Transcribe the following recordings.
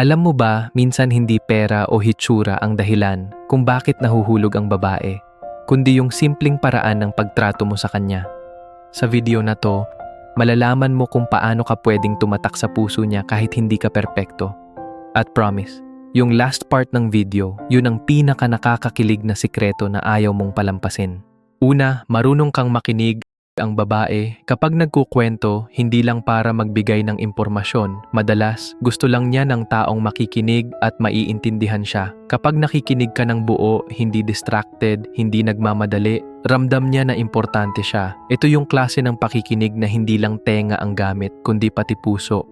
Alam mo ba, minsan hindi pera o hitsura ang dahilan kung bakit nahuhulog ang babae, kundi yung simpleng paraan ng pagtrato mo sa kanya. Sa video na to, malalaman mo kung paano ka pwedeng tumatak sa puso niya kahit hindi ka perpekto. At promise, yung last part ng video, yun ang pinaka nakakakilig na sikreto na ayaw mong palampasin. Una, marunong kang makinig ang babae kapag nagkukwento hindi lang para magbigay ng impormasyon. Madalas, gusto lang niya ng taong makikinig at maiintindihan siya. Kapag nakikinig ka ng buo, hindi distracted, hindi nagmamadali, ramdam niya na importante siya. Ito yung klase ng pakikinig na hindi lang tenga ang gamit, kundi pati puso.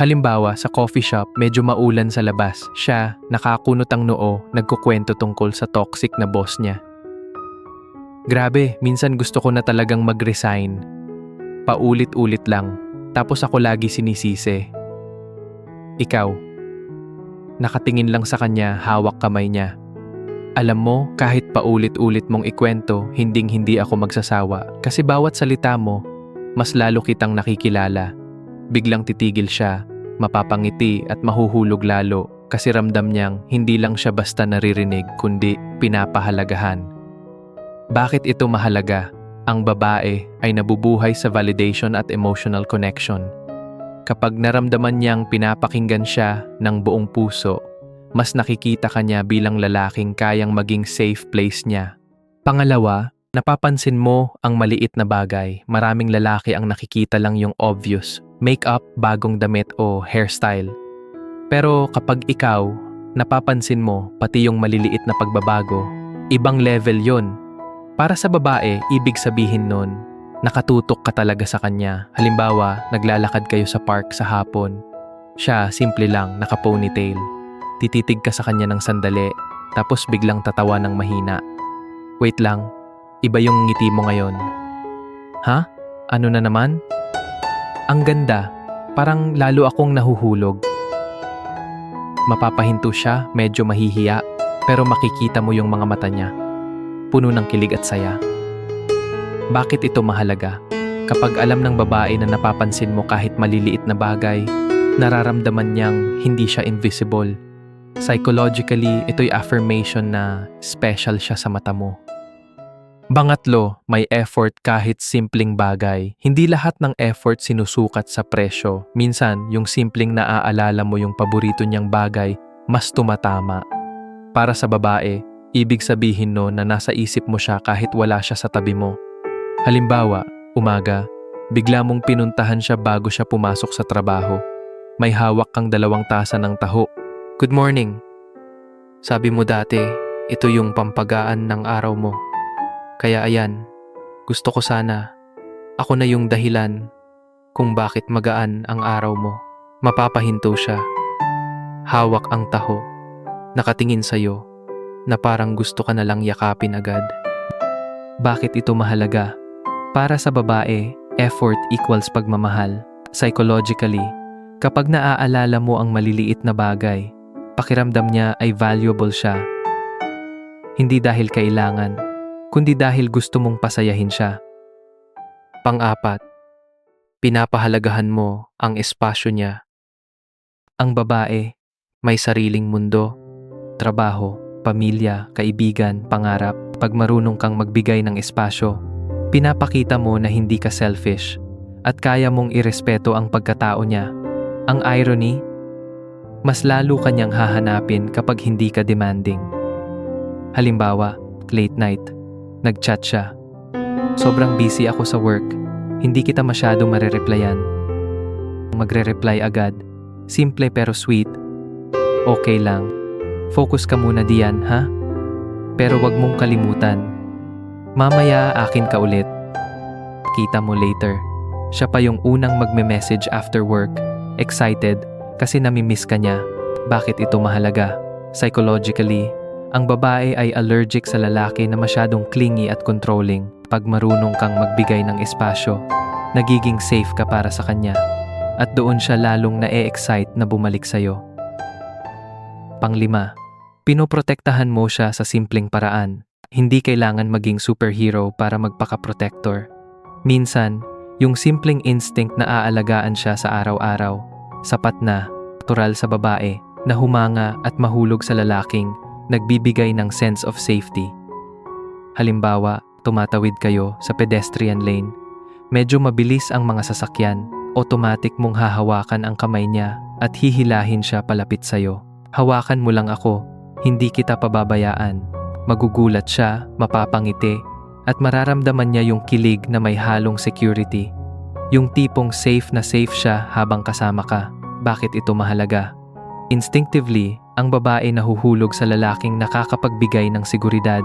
Halimbawa, sa coffee shop, medyo maulan sa labas. Siya, nakakunot ang noo, nagkukwento tungkol sa toxic na boss niya. Grabe, minsan gusto ko na talagang mag-resign. Paulit-ulit lang, tapos ako lagi sinisisi. Ikaw, nakatingin lang sa kanya, hawak kamay niya. Alam mo, kahit paulit-ulit mong ikwento, hinding-hindi ako magsasawa. Kasi bawat salita mo, mas lalo kitang nakikilala. Biglang titigil siya, mapapangiti at mahuhulog lalo kasi ramdam niyang hindi lang siya basta naririnig kundi pinapahalagahan. Bakit ito mahalaga? Ang babae ay nabubuhay sa validation at emotional connection. Kapag naramdaman niyang pinapakinggan siya ng buong puso, mas nakikita kanya bilang lalaking kayang maging safe place niya. Pangalawa, napapansin mo ang maliit na bagay. Maraming lalaki ang nakikita lang yung obvious, makeup, bagong damit o hairstyle. Pero kapag ikaw, napapansin mo pati yung maliliit na pagbabago, ibang level yon para sa babae, ibig sabihin nun, nakatutok ka talaga sa kanya. Halimbawa, naglalakad kayo sa park sa hapon. Siya, simple lang, naka-ponytail. Tititig ka sa kanya ng sandali, tapos biglang tatawa ng mahina. Wait lang, iba yung ngiti mo ngayon. Ha? Ano na naman? Ang ganda, parang lalo akong nahuhulog. Mapapahinto siya, medyo mahihiya, pero makikita mo yung mga mata niya puno ng kilig at saya. Bakit ito mahalaga? Kapag alam ng babae na napapansin mo kahit maliliit na bagay, nararamdaman niyang hindi siya invisible. Psychologically, ito'y affirmation na special siya sa mata mo. Bangatlo, may effort kahit simpleng bagay. Hindi lahat ng effort sinusukat sa presyo. Minsan, yung simpleng naaalala mo yung paborito niyang bagay, mas tumatama. Para sa babae, Ibig sabihin no na nasa isip mo siya kahit wala siya sa tabi mo. Halimbawa, umaga, bigla mong pinuntahan siya bago siya pumasok sa trabaho. May hawak kang dalawang tasa ng taho. Good morning. Sabi mo dati, ito yung pampagaan ng araw mo. Kaya ayan, gusto ko sana, ako na yung dahilan kung bakit magaan ang araw mo. Mapapahinto siya. Hawak ang taho. Nakatingin sa'yo na parang gusto ka na lang yakapin agad. Bakit ito mahalaga? Para sa babae, effort equals pagmamahal. Psychologically, kapag naaalala mo ang maliliit na bagay, pakiramdam niya ay valuable siya. Hindi dahil kailangan, kundi dahil gusto mong pasayahin siya. Pang-apat, pinapahalagahan mo ang espasyo niya. Ang babae may sariling mundo, trabaho, pamilya, kaibigan, pangarap, pag marunong kang magbigay ng espasyo, pinapakita mo na hindi ka selfish at kaya mong irespeto ang pagkatao niya. Ang irony, mas lalo kanyang hahanapin kapag hindi ka demanding. Halimbawa, late night, nagchat siya. Sobrang busy ako sa work, hindi kita masyado marereplyan. Magre-reply agad, simple pero sweet. Okay lang, Focus ka muna diyan, ha? Pero wag mong kalimutan. Mamaya akin ka ulit. Kita mo later. Siya pa yung unang magme-message after work. Excited kasi namimiss ka niya. Bakit ito mahalaga? Psychologically, ang babae ay allergic sa lalaki na masyadong clingy at controlling. Pag marunong kang magbigay ng espasyo, nagiging safe ka para sa kanya. At doon siya lalong na-e-excite na bumalik sa'yo. Panglima, Pinoprotektahan mo siya sa simpleng paraan. Hindi kailangan maging superhero para magpaka-protector. Minsan, yung simpleng instinct na aalagaan siya sa araw-araw, sapat na, tural sa babae, na humanga at mahulog sa lalaking nagbibigay ng sense of safety. Halimbawa, tumatawid kayo sa pedestrian lane. Medyo mabilis ang mga sasakyan, automatic mong hahawakan ang kamay niya at hihilahin siya palapit sa'yo. Hawakan mo lang ako, hindi kita pababayaan. Magugulat siya, mapapangiti, at mararamdaman niya yung kilig na may halong security. Yung tipong safe na safe siya habang kasama ka. Bakit ito mahalaga? Instinctively, ang babae nahuhulog sa lalaking nakakapagbigay ng seguridad.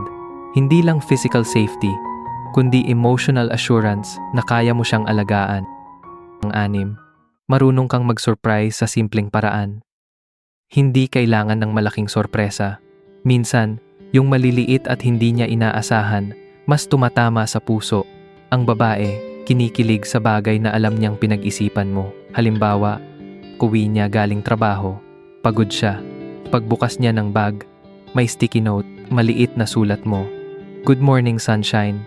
Hindi lang physical safety, kundi emotional assurance na kaya mo siyang alagaan. Ang anim, marunong kang mag-surprise sa simpleng paraan. Hindi kailangan ng malaking sorpresa. Minsan, yung maliliit at hindi niya inaasahan, mas tumatama sa puso. Ang babae, kinikilig sa bagay na alam niyang pinag-isipan mo. Halimbawa, kuwi niya galing trabaho, pagod siya. Pagbukas niya ng bag, may sticky note, maliit na sulat mo. Good morning sunshine.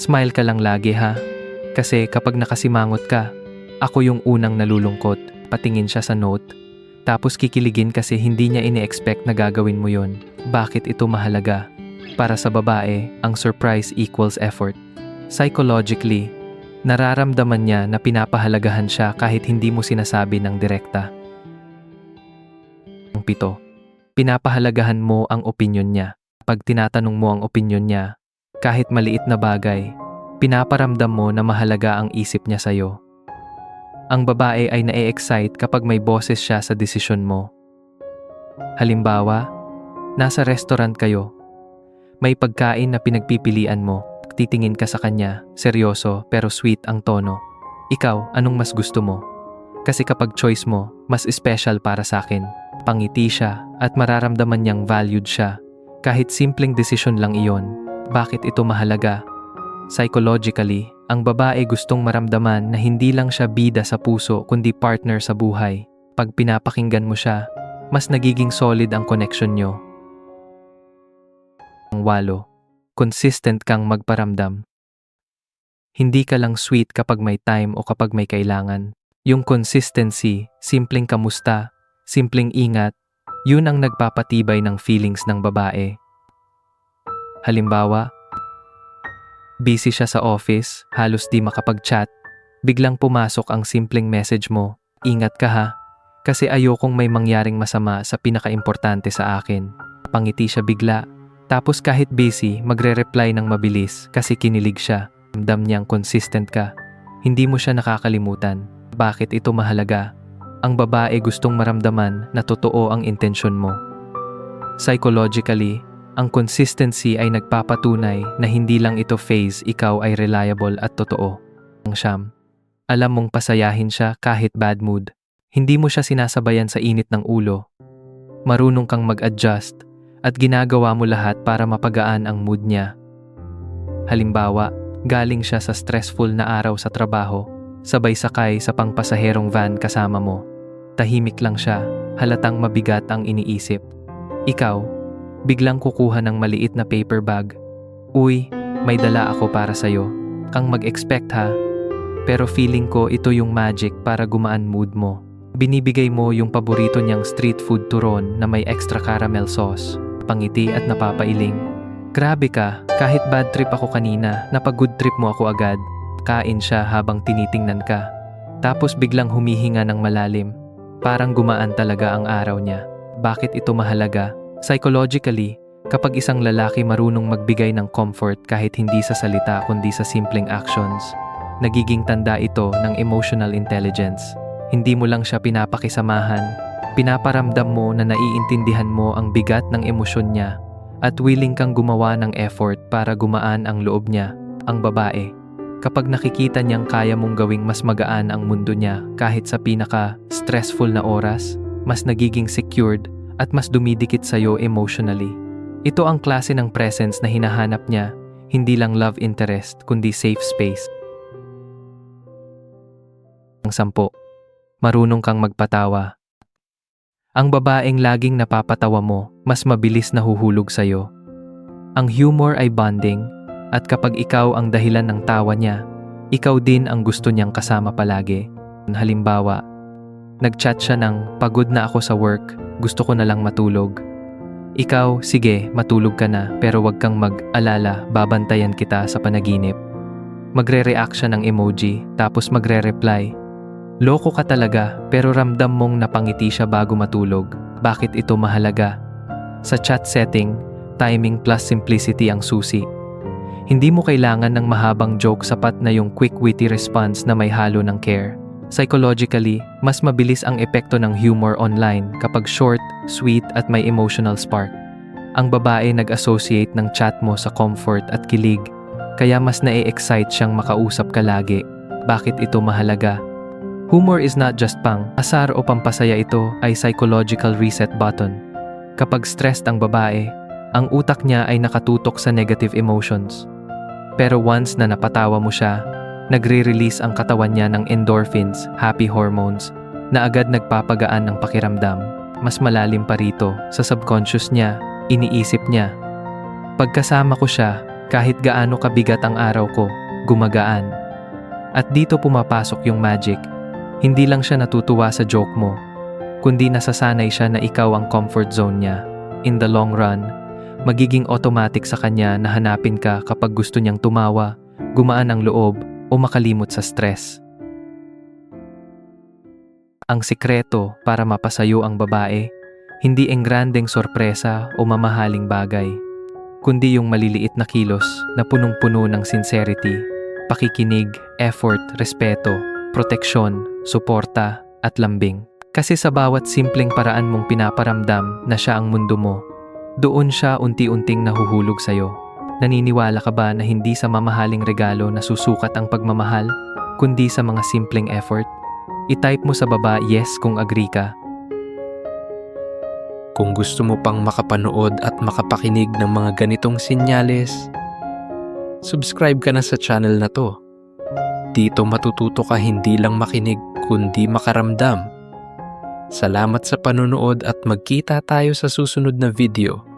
Smile ka lang lagi ha. Kasi kapag nakasimangot ka, ako yung unang nalulungkot. Patingin siya sa note. Tapos kikiligin kasi hindi niya ini-expect na gagawin mo yon. Bakit ito mahalaga? Para sa babae, ang surprise equals effort. Psychologically, nararamdaman niya na pinapahalagahan siya kahit hindi mo sinasabi ng direkta. Ang pito, pinapahalagahan mo ang opinyon niya. Pag tinatanong mo ang opinyon niya, kahit maliit na bagay, pinaparamdam mo na mahalaga ang isip niya sa'yo. Ang babae ay na-excite kapag may boses siya sa desisyon mo. Halimbawa, nasa restaurant kayo. May pagkain na pinagpipilian mo. Titingin ka sa kanya, seryoso pero sweet ang tono. Ikaw, anong mas gusto mo? Kasi kapag choice mo, mas special para sa akin. Pangiti siya at mararamdaman niyang valued siya. Kahit simpleng desisyon lang iyon. Bakit ito mahalaga? Psychologically, ang babae gustong maramdaman na hindi lang siya bida sa puso kundi partner sa buhay. Pag pinapakinggan mo siya, mas nagiging solid ang connection nyo. Ang walo, consistent kang magparamdam. Hindi ka lang sweet kapag may time o kapag may kailangan. Yung consistency, simpleng kamusta, simpleng ingat, yun ang nagpapatibay ng feelings ng babae. Halimbawa, busy siya sa office, halos di makapag-chat, biglang pumasok ang simpleng message mo, ingat ka ha, kasi ayokong may mangyaring masama sa pinakaimportante sa akin. Pangiti siya bigla, tapos kahit busy, magre-reply ng mabilis kasi kinilig siya. Ramdam niyang consistent ka. Hindi mo siya nakakalimutan. Bakit ito mahalaga? Ang babae gustong maramdaman na totoo ang intensyon mo. Psychologically, ang consistency ay nagpapatunay na hindi lang ito phase ikaw ay reliable at totoo. Ang siyam, alam mong pasayahin siya kahit bad mood. Hindi mo siya sinasabayan sa init ng ulo. Marunong kang mag-adjust at ginagawa mo lahat para mapagaan ang mood niya. Halimbawa, galing siya sa stressful na araw sa trabaho, sabay sakay sa pangpasaherong van kasama mo. Tahimik lang siya, halatang mabigat ang iniisip. Ikaw, biglang kukuha ng maliit na paper bag. Uy, may dala ako para sa'yo. Kang mag-expect ha. Pero feeling ko ito yung magic para gumaan mood mo. Binibigay mo yung paborito niyang street food turon na may extra caramel sauce. Pangiti at napapailing. Grabe ka, kahit bad trip ako kanina, napag-good trip mo ako agad. Kain siya habang tinitingnan ka. Tapos biglang humihinga ng malalim. Parang gumaan talaga ang araw niya. Bakit ito mahalaga? Psychologically, kapag isang lalaki marunong magbigay ng comfort kahit hindi sa salita kundi sa simpleng actions, nagiging tanda ito ng emotional intelligence. Hindi mo lang siya pinapakisamahan, pinaparamdam mo na naiintindihan mo ang bigat ng emosyon niya at willing kang gumawa ng effort para gumaan ang loob niya, ang babae. Kapag nakikita niyang kaya mong gawing mas magaan ang mundo niya kahit sa pinaka-stressful na oras, mas nagiging secured at mas dumidikit sa'yo emotionally. Ito ang klase ng presence na hinahanap niya, hindi lang love interest kundi safe space. Ang sampo, marunong kang magpatawa. Ang babaeng laging napapatawa mo, mas mabilis na huhulog sa'yo. Ang humor ay bonding, at kapag ikaw ang dahilan ng tawa niya, ikaw din ang gusto niyang kasama palagi. Halimbawa, nagchat siya ng pagod na ako sa work, gusto ko na lang matulog. Ikaw, sige, matulog ka na pero wag kang mag-alala, babantayan kita sa panaginip. Magre-react siya ng emoji tapos magre-reply. Loko ka talaga pero ramdam mong napangiti siya bago matulog. Bakit ito mahalaga? Sa chat setting, timing plus simplicity ang susi. Hindi mo kailangan ng mahabang joke sapat na yung quick witty response na may halo ng care. Psychologically, mas mabilis ang epekto ng humor online kapag short, sweet at may emotional spark. Ang babae nag-associate ng chat mo sa comfort at kilig, kaya mas na-excite siyang makausap ka lagi. Bakit ito mahalaga? Humor is not just pang asar o pampasaya ito ay psychological reset button. Kapag stressed ang babae, ang utak niya ay nakatutok sa negative emotions. Pero once na napatawa mo siya, nagre-release ang katawan niya ng endorphins, happy hormones, na agad nagpapagaan ng pakiramdam. Mas malalim pa rito, sa subconscious niya, iniisip niya. Pagkasama ko siya, kahit gaano kabigat ang araw ko, gumagaan. At dito pumapasok yung magic. Hindi lang siya natutuwa sa joke mo, kundi nasasanay siya na ikaw ang comfort zone niya. In the long run, magiging automatic sa kanya na hanapin ka kapag gusto niyang tumawa, gumaan ang loob, o makalimot sa stress. Ang sikreto para mapasayo ang babae, hindi engrandeng sorpresa o mamahaling bagay, kundi yung maliliit na kilos na punong-puno ng sincerity, pakikinig, effort, respeto, proteksyon, suporta, at lambing. Kasi sa bawat simpleng paraan mong pinaparamdam na siya ang mundo mo, doon siya unti-unting nahuhulog sa'yo. Naniniwala ka ba na hindi sa mamahaling regalo na susukat ang pagmamahal, kundi sa mga simpleng effort? I-type mo sa baba yes kung agree ka. Kung gusto mo pang makapanood at makapakinig ng mga ganitong sinyales, subscribe ka na sa channel na to. Dito matututo ka hindi lang makinig kundi makaramdam. Salamat sa panonood at magkita tayo sa susunod na video.